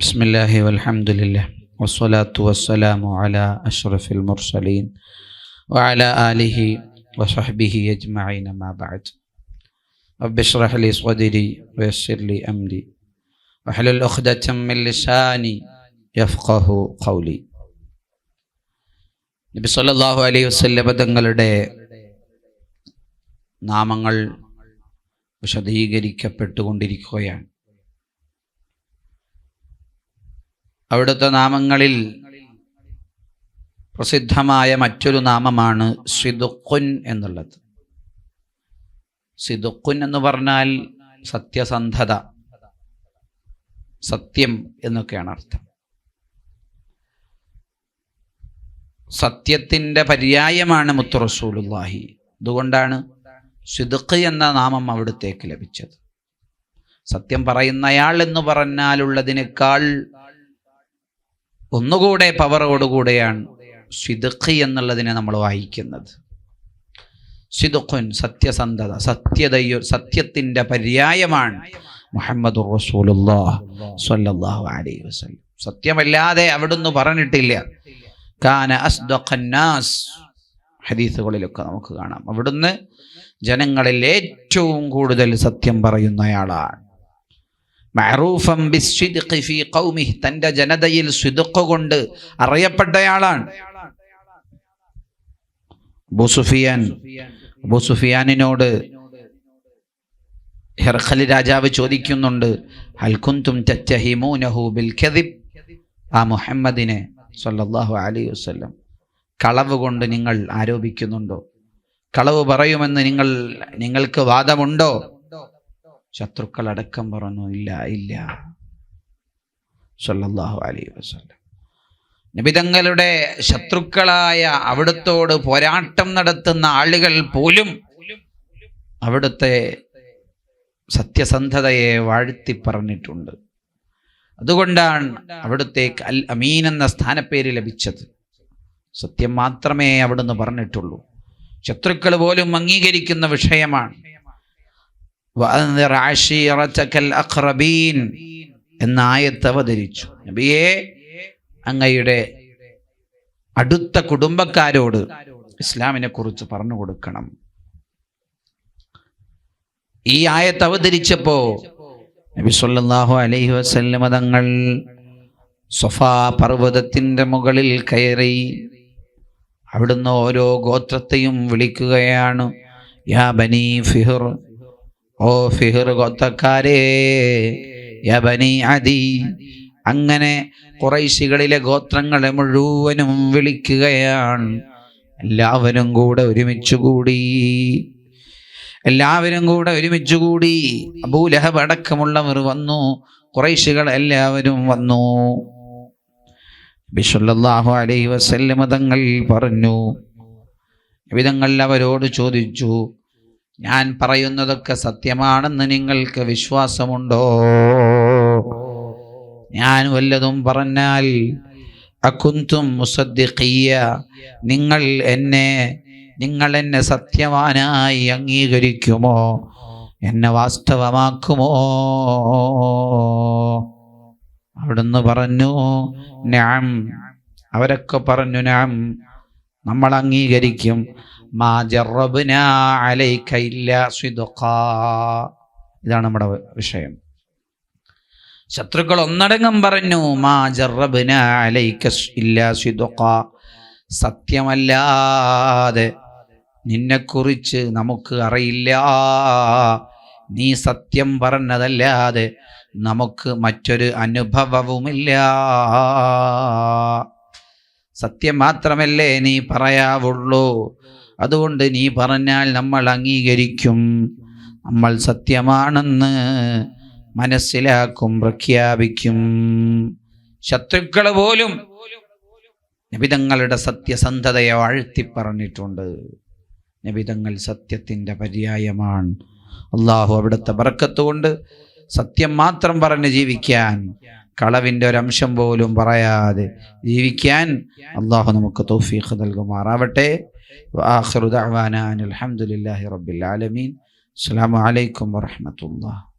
بسم الله والحمد لله والصلاة والسلام على أشرف المرسلين وعلى آله وصحبه أجمعين ما بعد رب اشرح لي صدري ويسر لي أمري واحلل عقدة من لساني يفقه قولي നബി സല്ലല്ലാഹു അലൈഹി വസല്ലം തങ്ങളുടെ നാമങ്ങൾ വിശദീകരിക്കപ്പെട്ടുകൊണ്ടിരിക്കുകയാണ് അവിടുത്തെ നാമങ്ങളിൽ പ്രസിദ്ധമായ മറ്റൊരു നാമമാണ് സിദുക്കുൻ എന്നുള്ളത്. സിദുക്കുൻ എന്ന് പറഞ്ഞാൽ സത്യസന്ധത സത്യം എന്നൊക്കെയാണ് അർത്ഥം. സത്യത്തിന്റെ പര്യായമാണ് മുത്തു റസൂലുള്ളാഹി അതുകൊണ്ടാണ് സിദുഖ് എന്ന നാമം അവിടുത്തേക്ക് ലഭിച്ചത്. സത്യം പറയുന്നയാൾ എന്ന് പറഞ്ഞാലുള്ളതിനേക്കാൾ ഒന്നുകൂടെ പവറോടുകൂടെയാണ് സിദുഖ് എന്നുള്ളതിനെ നമ്മൾ വായിക്കുന്നത്. സിദുഖുൻ സത്യസന്ധത സത്യതയോ സത്യത്തിന്റെ പര്യായമാണ് മുഹമ്മദ് അലൈഹി വസല്ലം. സത്യമല്ലാതെ അവിടുന്ന് പറഞ്ഞിട്ടില്ല. കാന ഹദീസുകളിലൊക്കെ നമുക്ക് കാണാം. അവിടുന്ന് ജനങ്ങളിൽ ഏറ്റവും കൂടുതൽ സത്യം പറയുന്നയാളാണ് ബിസ്സിദ്ഖി ഫീ ഖൗമിഹി തന്റെ ജനതയിൽ സിദ്ഖ് കൊണ്ട് അറിയപ്പെട്ടയാളാണ്. അബൂ സുഫിയാൻ ഹെർഖലി രാജാവ് ചോദിക്കുന്നുണ്ട് ഹൽ കുന്തും തത്തഹിമൂനഹു ബിൽ കദിബ് ആ മുഹമ്മദിനെ സല്ലല്ലാഹു അലൈഹി വസല്ലം കളവ് കൊണ്ട് നിങ്ങൾ ആരോപിക്കുന്നുണ്ടോ? കളവ് പറയുമെന്ന് നിങ്ങൾ നിങ്ങൾക്ക് വാദമുണ്ടോ? ശത്രുക്കൾ അടക്കം പറഞ്ഞു ഇല്ല ഇല്ല. സല്ലല്ലാഹു അലൈഹി വസല്ലം. നബിതങ്ങളുടെ ശത്രുക്കളായ അവിടുത്തോട് പോരാട്ടം നടത്തുന്ന ആളുകൾ പോലും അവിടുത്തെ സത്യസന്ധതയെ വാഴ്ത്തി പറഞ്ഞിട്ടുണ്ട്. അതുകൊണ്ടാണ് അവിടുത്തേക്ക് അൽ അമീൻ എന്ന സ്ഥാനപ്പേര് ലഭിച്ചത്. സത്യം മാത്രമേ അവിടുന്ന് പറഞ്ഞിട്ടുള്ളൂ. ശത്രുക്കൾ പോലും അംഗീകരിക്കുന്ന വിഷയമാണ്. എന്ന ആയത്ത് അവതരിച്ചു. നബിയേ അങ്ങയുടെ അടുത്ത കുടുംബക്കാരോട് ഇസ്ലാമിനെ കുറിച്ച് പറഞ്ഞു കൊടുക്കണം. ഈ ആയത്ത് അവതരിച്ചപ്പോ നബി സല്ലല്ലാഹു അലൈഹി വസല്ലമ തങ്ങൾ സൊഫാ പർവതത്തിന്റെ മുകളിൽ കയറി അവിടുന്ന് ഓരോ ഗോത്രത്തെയും വിളിക്കുകയാണ് യാ ബനി ഫിഹർ ഓ ഫിഹർ ഗോത്രക്കാരേ യബനി അതി അങ്ങനെ കുറൈശികളിലെ ഗോത്രങ്ങളെ മുഴുവനും വിളിക്കുകയാണ്. എല്ലാവരും കൂടെ ഒരുമിച്ചുകൂടി എല്ലാവരും കൂടെ ഒരുമിച്ചുകൂടി അബൂലഹബ് അടക്കമുള്ളവർ വന്നു. കുറൈശികൾ എല്ലാവരും വന്നു. ബിഷല്ലാഹു അലൈഹി വസല്ലമതങ്ങൾ പറഞ്ഞു. വിധങ്ങൾ അവരോട് ചോദിച്ചു. ഞാൻ പറയുന്നതൊക്കെ സത്യമാണെന്ന് നിങ്ങൾക്ക് വിശ്വാസമുണ്ടോ? ഞാൻ വല്ലതും പറഞ്ഞാൽ അക്കുന്തും മുസദ്ദിഖിയ നിങ്ങൾ എന്നെ നിങ്ങൾ എന്നെ സത്യവാനായി അംഗീകരിക്കുമോ? എന്നെ വാസ്തവമാക്കുമോ? അവിടുന്ന് പറഞ്ഞു ഞാൻ അവരൊക്കെ പറഞ്ഞു ഞാൻ നമ്മൾ അംഗീകരിക്കും. മാ ഇതാണ് നമ്മുടെ വിഷയം. ശത്രുക്കൾ ഒന്നടങ്കം പറഞ്ഞു മാ ജറബിന അലൈക്ക ഇല്ല സിദുഖ. സത്യമല്ലാതെ നിന്നെക്കുറിച്ച് നമുക്ക് അറിയില്ല. നീ സത്യം പറഞ്ഞതല്ലാതെ നമുക്ക് മറ്റൊരു അനുഭവവുമില്ല. സത്യം മാത്രമല്ലേ നീ പറയാവുള്ളൂ. അതുകൊണ്ട് നീ പറഞ്ഞാൽ നമ്മൾ അംഗീകരിക്കും. നമ്മൾ സത്യമാണെന്ന് മനസ്സിലാക്കും പ്രഖ്യാപിക്കും. ശത്രുക്കൾ പോലും നബിതങ്ങളുടെ സത്യസന്ധതയെ വാഴ്ത്തി പറഞ്ഞിട്ടുണ്ട് നബിതങ്ങൾ സത്യത്തിന്റെ പര്യായമാണ്. അള്ളാഹു അവിടുത്തെ ബറക്കത്തുകൊണ്ട് സത്യം മാത്രം പറഞ്ഞ് ജീവിക്കാൻ കളവിന്റെ ഒരംശം പോലും പറയാതെ ജീവിക്കാൻ അള്ളാഹു നമുക്ക് തൗഫീഖ് നൽകുമാറാവട്ടെ. അനിൽ ഹംദുലില്ലാഹി റബ്ബിൽ ആലമീൻ. അസ്സലാമു അലൈക്കും വറഹ്മത്തുള്ളാഹി